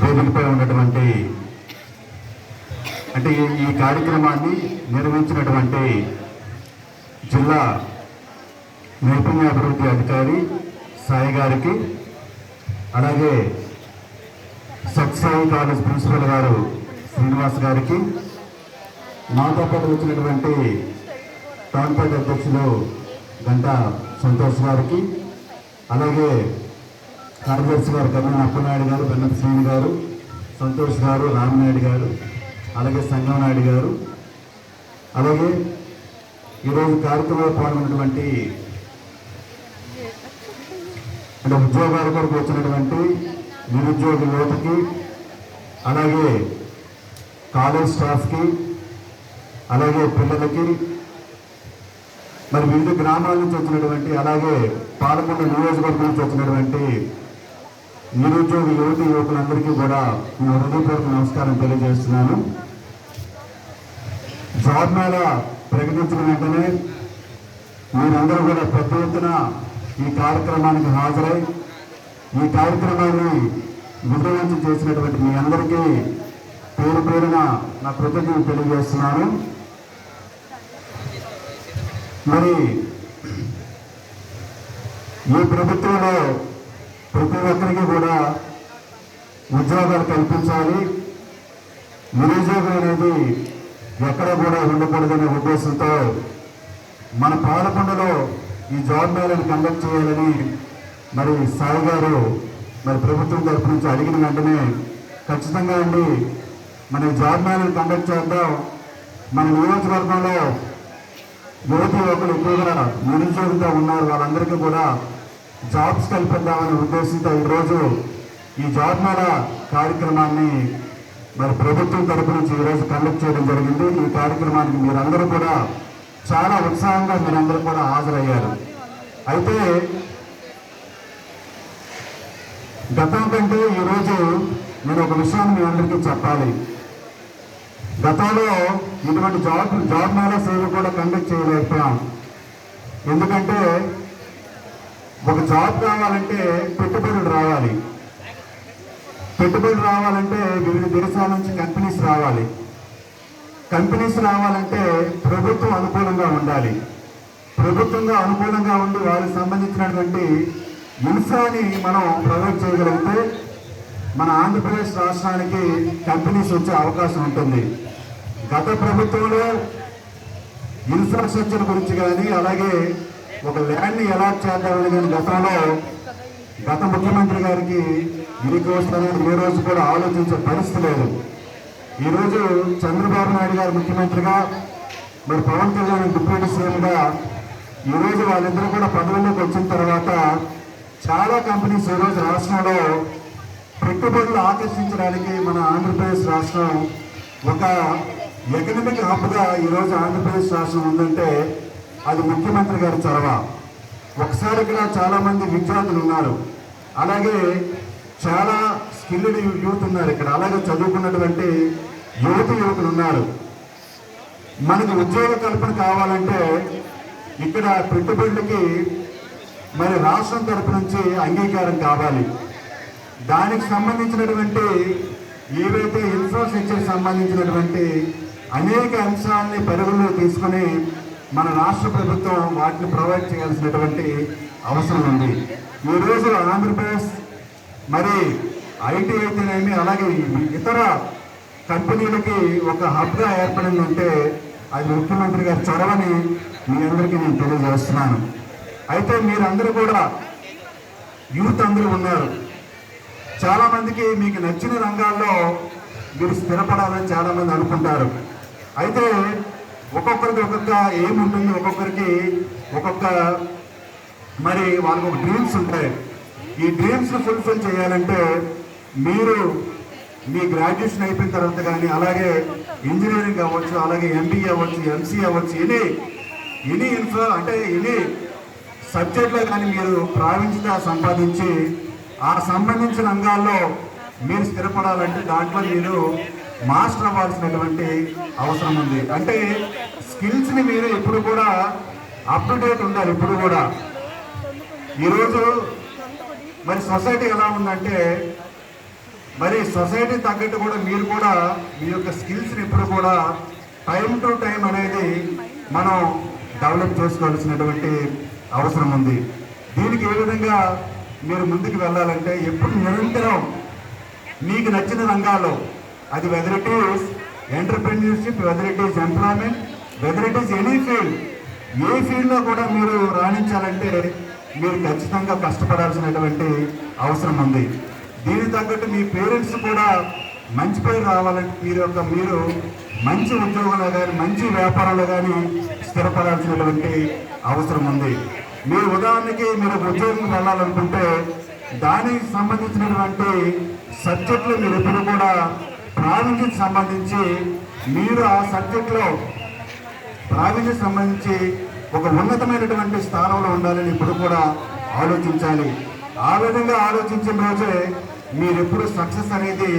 వేదికపై ఉన్నటువంటి అంటే ఈ- కార్యక్రమాన్ని నిర్వహించినటువంటి జిల్లా నైపుణ్యాభివృద్ధి అధికారి సాయి గారికి అలాగే సత్సాయి కాలేజ్ ప్రిన్సిపల్ గారు శ్రీనివాస్ గారికి నాతో పాటు వచ్చినటువంటి టాన్పేట అధ్యక్షులు గంటా సంతోష్ గారికి అలాగే కార్యదర్శి గారు కన్నా అప్పనాయుడు గారు బెన్నప శ్రీని గారు సంతోష్ గారు రామనాయుడు గారు అలాగే సంగమనాయుడు గారు. అలాగే ఈరోజు కార్యక్రమంలో పాల్గొన్నటువంటి అంటే ఉద్యోగాల కొరకు వచ్చినటువంటి నిరుద్యోగ యువతకి అలాగే కాలేజ్ స్టాఫ్కి అలాగే పిల్లలకి మరి వివిధ గ్రామాల నుంచి వచ్చినటువంటి అలాగే పాలకొండ నియోజకవర్గం నుంచి వచ్చినటువంటి నిరుద్యోగ యువతి యువకులందరికీ కూడా నా హృదయపూర్వక నమస్కారం తెలియజేస్తున్నాను. జాబ్ మేళ ప్రకటించిన వెంటనే మీరందరూ కూడా పెద్ద ఎత్తున ఈ కార్యక్రమానికి హాజరై ఈ కార్యక్రమాన్ని విజయవంతం చేసినటువంటి మీ అందరికీ పేరు పేరున నా కృతజ్ఞతలు తెలియజేస్తున్నాను. మరి ఈ ప్రభుత్వంలో ప్రతి ఒక్కరికి కూడా ఉద్యోగాలు కల్పించాలి. నిరుద్యోగం అనేది ఎక్కడ కూడా ఉండకూడదనే ఉద్దేశంతో మన పాలకొండలో ఈ జాబ్ మేళను కండక్ట్ చేయాలని మరి సాయి గారు మరి ప్రభుత్వం తరపు నుంచి అడిగిన వెంటనే ఖచ్చితంగా అండి మన జాబ్ మేళను కండక్ట్ చేద్దాం. మన నియోజకవర్గంలో యువతి ఒకరు ఎక్కువగా నిరుద్యోగితో ఉన్నారు. వాళ్ళందరికీ కూడా జాబ్స్ కల్పిద్దామనే ఉద్దేశంతో ఈరోజు ఈ జాబ్ మేళ కార్యక్రమాన్ని మరి ప్రభుత్వం తరపు నుంచి ఈరోజు కండక్ట్ చేయడం జరిగింది. ఈ కార్యక్రమానికి మీరందరూ కూడా చాలా ఉత్సాహంగా మీరందరూ కూడా హాజరయ్యారు. అయితే గతం కంటే ఈరోజు నేను ఒక విషయాన్ని మీ అందరికీ చెప్పాలి. గతంలో ఇటువంటి జాబ్ జాబ్ మేళా సేవ కూడా కండక్ట్ చేయలేకపోయాం. ఎందుకంటే ఒక జాబ్ కావాలంటే పెట్టుబడులు రావాలి. పెట్టుబడులు రావాలంటే వివిధ దేశాల నుంచి కంపెనీస్ రావాలి. కంపెనీస్ రావాలంటే ప్రభుత్వం అనుకూలంగా ఉండాలి. ప్రభుత్వంగా అనుకూలంగా ఉండి వారికి సంబంధించినటువంటి ఇన్ఫ్రాని మనం ప్రొవైడ్ చేయగలిగితే మన ఆంధ్రప్రదేశ్ రాష్ట్రానికి కంపెనీస్ వచ్చే అవకాశం ఉంటుంది. గత ప్రభుత్వంలో ఇన్ఫ్రాస్ట్రక్చర్ గురించి కానీ అలాగే ఒక ల్యాండ్ని ఎలా చేద్దామని కానీ గతంలో గత ముఖ్యమంత్రి గారికి ఇరికి వస్తానని ఏ రోజు కూడా ఆలోచించే పరిస్థితి లేదు. ఈరోజు చంద్రబాబు నాయుడు గారు ముఖ్యమంత్రిగా మరి పవన్ కళ్యాణ్ డిప్యూటీ సీఎంగా ఈరోజు వాళ్ళిద్దరూ కూడా పదవుల్లోకి వచ్చిన తర్వాత చాలా కంపెనీస్ ఈరోజు రాష్ట్రంలో పెట్టుబడులు ఆకర్షించడానికి మన ఆంధ్రప్రదేశ్ రాష్ట్రం ఒక ఎకనమిక్ హబ్గా ఈరోజు ఆంధ్రప్రదేశ్ రాష్ట్రం ఉందంటే అది ముఖ్యమంత్రి గారి చొరవ. ఒకసారి ఇక్కడ చాలామంది విద్యార్థులు ఉన్నారు. అలాగే చాలా స్కిల్డ్ యూత్ ఉన్నారు ఇక్కడ. అలాగే చదువుకున్నటువంటి యువతి యువకులు ఉన్నారు. మనకి ఉద్యోగ కల్పన కావాలంటే ఇక్కడ పెట్టుబడులకి మరి రాష్ట్రం తరపు నుంచి అంగీకారం కావాలి. దానికి సంబంధించినటువంటి ఏవైతే ఇన్ఫ్రాస్ట్రక్చర్ సంబంధించినటువంటి అనేక అంశాలని పరిగణలో తీసుకొని మన రాష్ట్ర ప్రభుత్వం వాటిని ప్రొవైడ్ చేయాల్సినటువంటి అవసరం ఉంది. ఈ రోజు ఆంధ్రప్రదేశ్ మరి ఐటీ అయితేనేమి అలాగే ఇతర కంపెనీలకి ఒక హబ్గా ఏర్పడిందంటే అది ముఖ్యమంత్రి గారి చొరవని మీ అందరికీ నేను తెలియజేస్తున్నాను. అయితే మీరందరూ కూడా యూత్ అందరూ ఉన్నారు. చాలామందికి మీకు నచ్చిన రంగాల్లో మీరు స్థిరపడాలని చాలా మంది అనుకుంటారు. అయితే ఒక్కొక్కరికి ఒక్కొక్క ఏముంటుంది ఒక్కొక్కరికి ఒక్కొక్క మరి వాళ్ళకు డ్రీమ్స్ ఉంటాయి. ఈ డ్రీమ్స్ ఫుల్ఫిల్ చేయాలంటే మీరు మీ గ్రాడ్యుయేషన్ అయిపోయిన తర్వాత కానీ అలాగే ఇంజనీరింగ్ అవ్వచ్చు అలాగే ఎంబీఏ అవ్వచ్చు ఎంసీ అవ్వచ్చు ఎనీ ఎనీ ఇన్ఫ్రా అంటే ఎనీ సబ్జెక్ట్లో కానీ మీరు ప్రావీణ్యత సంపాదించి ఆ సంబంధించిన రంగాల్లో మీరు స్థిరపడాలంటే దాంట్లో మీరు మాస్టర్ అవ్వాల్సినటువంటి అవసరం ఉంది. అంటే స్కిల్స్ని మీరు ఎప్పుడు కూడా అప్ టు డేట్ ఉండాలి ఇప్పుడు కూడా. ఈరోజు మరి సొసైటీ ఎలా ఉందంటే మరి సొసైటీ తగ్గట్టు కూడా మీరు కూడా మీ యొక్క స్కిల్స్ని ఇప్పుడు కూడా టైం టు టైం అనేది మనం డెవలప్ చేసుకోవాల్సినటువంటి అవసరం ఉంది. దీనికి ఏ విధంగా మీరు ముందుకు వెళ్ళాలంటే ఎప్పుడు నిరంతరం మీకు నచ్చిన రంగాల్లో అది whether it is entrepreneurship whether it is employment whether it is any field ఏ ఫీల్డ్లో కూడా మీరు రాణించాలంటే మీరు ఖచ్చితంగా కష్టపడాల్సినటువంటి అవసరం ఉంది. దీనికి తగ్గట్టు మీ పేరెంట్స్ కూడా మంచి పేరు రావాలంటే మీరు యొక్క మీరు మంచి ఉద్యోగంలో కానీ మంచి వ్యాపారంలో కానీ స్థిరపడాల్సినటువంటి అవసరం ఉంది. మీరు ఉదాహరణకి మీరు ఉద్యోగం వెళ్ళాలనుకుంటే దానికి సంబంధించినటువంటి సబ్జెక్టులు మీరు ఎప్పుడు కూడా ప్రావీణ్యం సంబంధించి మీరు ఆ సబ్జెక్ట్లో ప్రావీణ్యం సంబంధించి ఒక ఉన్నతమైనటువంటి స్థానంలో ఉండాలని ఇప్పుడు కూడా ఆలోచించాలి. ఆ విధంగా ఆలోచించిన రోజే మీరెప్పుడు సక్సెస్ అనేది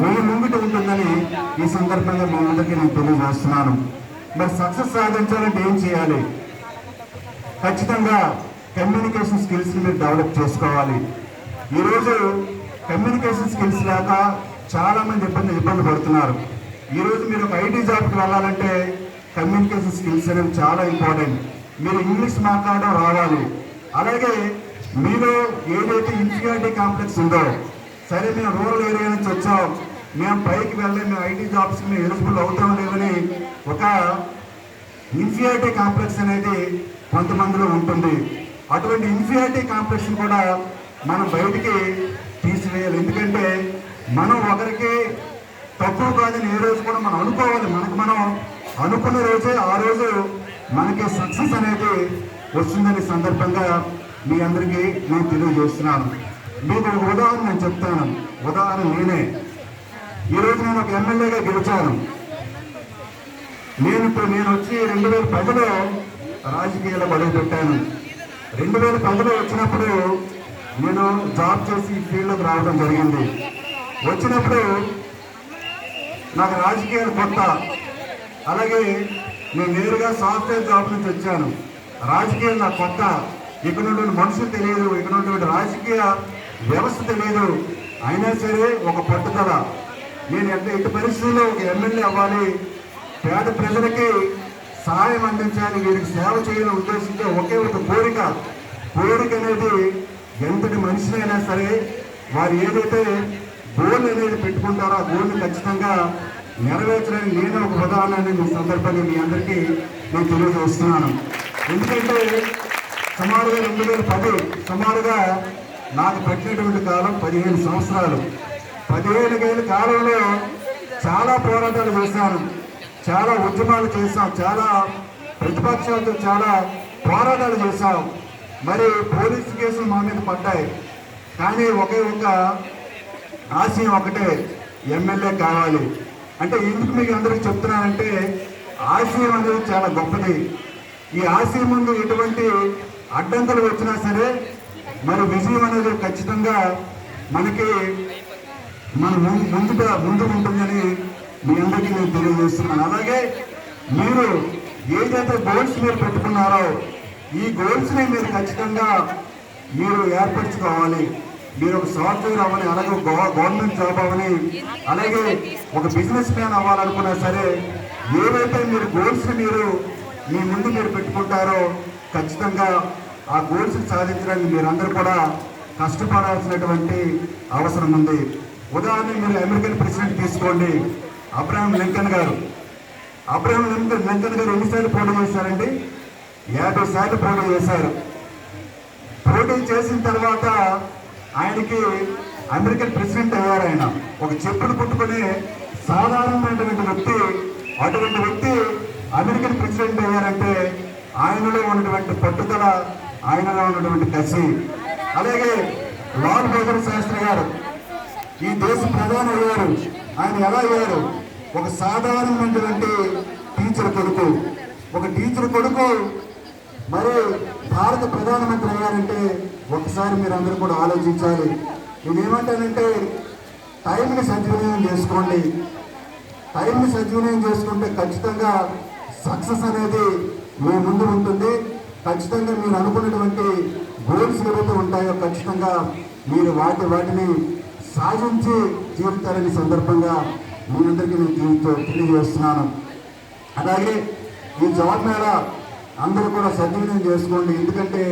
మీ ముంగిట ఉంటుందని ఈ సందర్భంగా మీ ముందుకి నేను తెలియజేస్తున్నాను. మరి సక్సెస్ సాధించాలంటే ఏం చేయాలి? ఖచ్చితంగా కమ్యూనికేషన్ స్కిల్స్ని మీరు డెవలప్ చేసుకోవాలి. ఈరోజు కమ్యూనికేషన్ స్కిల్స్ లేక చాలామంది ఇబ్బంది ఇబ్బంది పడుతున్నారు. ఈరోజు మీరు ఒక ఐటీ జాబ్కి వెళ్ళాలంటే కమ్యూనికేషన్ స్కిల్స్ అనేవి చాలా ఇంపార్టెంట్ మీరు ఇంగ్లీష్ మాట్లాడడం రావాలి. అలాగే మీలో ఏదైతే ఇన్ఫీరియారిటీ కాంప్లెక్స్ ఉందో సరే మేము రూరల్ ఏరియా నుంచి వచ్చాం. మేము పైకి వెళ్ళి మేము ఐటీ జాబ్స్కి మేము ఎలిజిబుల్ అవుతాం లేదని ఒక ఇన్ఫీరియారిటీ కాంప్లెక్స్ అనేది కొంతమందిలో ఉంటుంది. అటువంటి ఇన్ఫీరియారిటీ కాంప్లెక్స్ కూడా మనం బయటికి తీసివేయాలి. ఎందుకంటే మనం ఒకరికి తక్కువ కాదని ఏ రోజు కూడా మనం అనుకోవాలి. మనకు మనం అనుకున్న రోజే ఆ రోజు మనకి సక్సెస్ అనేది వస్తుందని సందర్భంగా మీ అందరికీ నేను తెలియజేస్తున్నాను. మీకు ఒక ఉదాహరణ నేను చెప్తాను. ఉదాహరణ నేనే. ఈరోజు నేను ఒక ఎమ్మెల్యేగా గెలిచాను. నేను ఇప్పుడు నేను వచ్చి రెండు వేల పదిలో రాజకీయాల్లో మొదలు పెట్టాను రెండు వేల పదిలో వచ్చినప్పుడు నేను జాబ్ చేసి ఈ ఫీల్డ్లోకి రావడం జరిగింది. వచ్చినప్పుడు నాకు రాజకీయాలు కొత్త. అలాగే నేను నేరుగా సాఫ్ట్వేర్ జాబ్ నుంచి వచ్చాను. రాజకీయాలు నాకు కొత్త. ఇక్కడ ఉన్నటువంటి మనుషులు తెలియదు ఇక్కడ ఉన్నటువంటి రాజకీయ వ్యవస్థ తెలియదు. అయినా సరే ఒక పట్టుదల నేను ఎంత ఎట్టి పరిస్థితుల్లో ఒక ఎమ్మెల్యే అవ్వాలి? పేద ప్రజలకి సహాయం అందించాలి వీరికి సేవ చేయాలని ఉద్దేశంతో ఒకే ఒక కోరిక. కోరిక అనేది ఎంతటి మనిషినైనా సరే వారు ఏదైతే గోల్ అనేది పెట్టుకుంటారో? ఆ గోల్ని ఖచ్చితంగా నెరవేర్చడానికి నేను ఒక ఉదాహరణ మీ సందర్భంగా మీ అందరికీ నేను తెలియజేస్తున్నాను. ఎందుకంటే సుమారుగా రెండు వేల పది సుమారుగా నాకు పట్టినటువంటి కాలం పదిహేను సంవత్సరాలు. పదిహేను ఏళ్ళ కాలంలో చాలా పోరాటాలు చేశాను. చాలా ఉద్యమాలు చేశాం. చాలా ప్రతిపక్షాలతో చాలా పోరాటాలు చేశాం. మరి పోలీసు కేసులు మా మీద పడ్డాయి. కానీ ఒకే ఒక ఆశయం ఒకటే ఎమ్మెల్యే కావాలి. అంటే ఎందుకు మీకు అందరికి చెప్తున్నానంటే ఆశయం అనేది చాలా గొప్పది. ఈ ఆశయం ముందు ఎటువంటి అడ్డంకులు వచ్చినా సరే మరి విజయం అనేది ఖచ్చితంగా మనకి మన ముందు ముందుట ముందు ఉంటుందని మీ అందరికీ నేను తెలియజేస్తున్నాను. అలాగే మీరు ఏదైతే గోల్స్ మీరు పెట్టుకున్నారో ఈ గోల్స్ని మీరు ఖచ్చితంగా మీరు ఏర్పరచుకోవాలి. మీరు ఒక సాఫ్ట్వేర్ అవ్వని అలాగే ఒక గవర్నమెంట్ జాబ్ అవ్వని అలాగే ఒక బిజినెస్ మ్యాన్ అవ్వాలనుకున్నా సరే ఏవైతే మీరు గోల్స్ మీరు మీ ముందు మీరు పెట్టుకుంటారో ఖచ్చితంగా ఆ గోల్స్ సాధించడానికి మీరందరూ కూడా కష్టపడాల్సినటువంటి అవసరం ఉంది. ఉదాహరణ మీరు అమెరికన్ ప్రెసిడెంట్ తీసుకోండి Abraham Lincoln garu. Abraham Lincoln Lincoln garu ఎన్నిసార్లు పోటీ చేశారండి? యాభై సార్లు పోటీ చేశారు. పోటీ చేసిన తర్వాత ఆయనకి అమెరికన్ ప్రెసిడెంట్ అయ్యారు ఆయన. ఒక చెప్పులు పుట్టుకునే సాధారణమైనటువంటి వ్యక్తి అటువంటి వ్యక్తి అమెరికన్ ప్రెసిడెంట్ అయ్యారంటే ఆయనలో ఉన్నటువంటి పట్టుదల ఆయనలో ఉన్నటువంటి కసి. అలాగే లాల్ బహదూర్ శాస్త్రి గారు ఈ దేశ ప్రధాని అయ్యారు. ఆయన ఎలా అయ్యారు? ఒక సాధారణమైనటువంటి టీచర్ కొడుకు. ఒక టీచర్ కొడుకు మరి భారత ప్రధానమంత్రి అయ్యారంటే ఒకసారి మీరు అందరూ కూడా ఆలోచించాలి. నేనేమంటానంటే టైంని సద్వినియోగం చేసుకోండి. టైంని సద్వినియోగం చేసుకుంటే ఖచ్చితంగా సక్సెస్ అనేది మీ ముందు ఉంటుంది. ఖచ్చితంగా మీరు అనుకున్నటువంటి గోల్స్ ఏవైతే ఉంటాయో ఖచ్చితంగా మీరు వాటి వాటిని సాధించి తీరుతారని సందర్భంగా మీ అందరికీ నేను దీంతో తెలియజేస్తున్నాను. అలాగే ఈ జాబ్ మేళ అందరూ కూడా సద్వినియోగం చేసుకోండి. ఎందుకంటే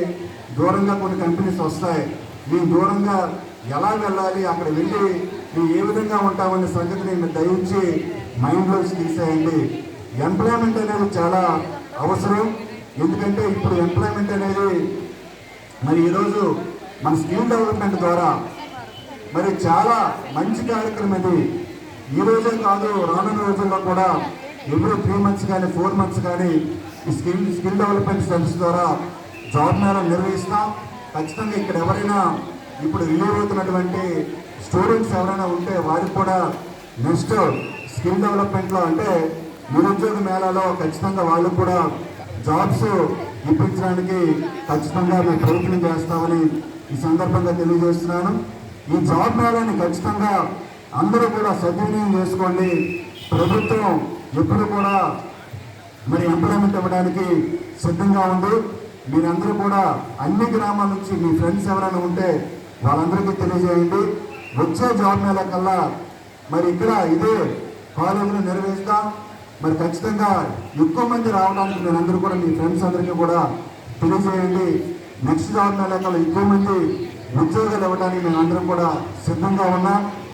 దూరంగా కొన్ని కంపెనీస్ వస్తాయి. మేము దూరంగా ఎలా వెళ్ళాలి అక్కడ వెళ్ళి మేము ఏ విధంగా ఉంటామనే సంగతిని మీరు దయించి మైండ్లోకి తీసేయండి. ఎంప్లాయ్మెంట్ అనేది చాలా అవసరం. ఎందుకంటే ఇప్పుడు ఎంప్లాయ్మెంట్ అనేది మరి ఈరోజు మన స్కిల్ డెవలప్మెంట్ ద్వారా మరి చాలా మంచి కార్యక్రమం ఇది. ఈ రోజే కాదు రానున్న రోజుల్లో కూడా ఎవరు త్రీ మంత్స్ కానీ ఫోర్ మంత్స్ కానీ ఈ స్కిల్ స్కిల్ డెవలప్మెంట్ సెంటర్స్ ద్వారా జాబ్ మేళం నిర్వహిస్తాం. ఖచ్చితంగా ఇక్కడ ఎవరైనా ఇప్పుడు రిలీవ్ అవుతున్నటువంటి స్టూడెంట్స్ ఎవరైనా ఉంటే వారికి కూడా నెక్స్ట్ స్కిల్ డెవలప్మెంట్లో అంటే నిరుద్యోగ మేళాలో ఖచ్చితంగా వాళ్ళకు కూడా జాబ్స్ ఇప్పించడానికి ఖచ్చితంగా మేము ప్రయత్నం చేస్తామని ఈ సందర్భంగా తెలియజేస్తున్నాను. ఈ జాబ్ మేళాన్ని ఖచ్చితంగా అందరూ కూడా సద్వినియోగం చేసుకోండి. ప్రభుత్వం ఎప్పుడు కూడా మరి ఇంప్లిమెంట్ ఇవ్వడానికి సిద్ధంగా ఉంది మీరందరూ కూడా అన్ని గ్రామాల నుంచి మీ ఫ్రెండ్స్ ఎవరైనా ఉంటే వాళ్ళందరికీ తెలియజేయండి. వచ్చే జాబ్ మేళ కల్లా మరి ఇక్కడ ఇదే కాలేజీలో నిర్వహిస్తాం. మరి ఖచ్చితంగా ఎక్కువ మంది రావడానికి మీరందరూ కూడా మీ ఫ్రెండ్స్ అందరికీ కూడా తెలియజేయండి. నెక్స్ట్ జాబ్ మేళ కల్లా ఎక్కువ మంది ఉద్యోగాలు ఇవ్వడానికి మేమందరం కూడా సిద్ధంగా ఉన్నాం.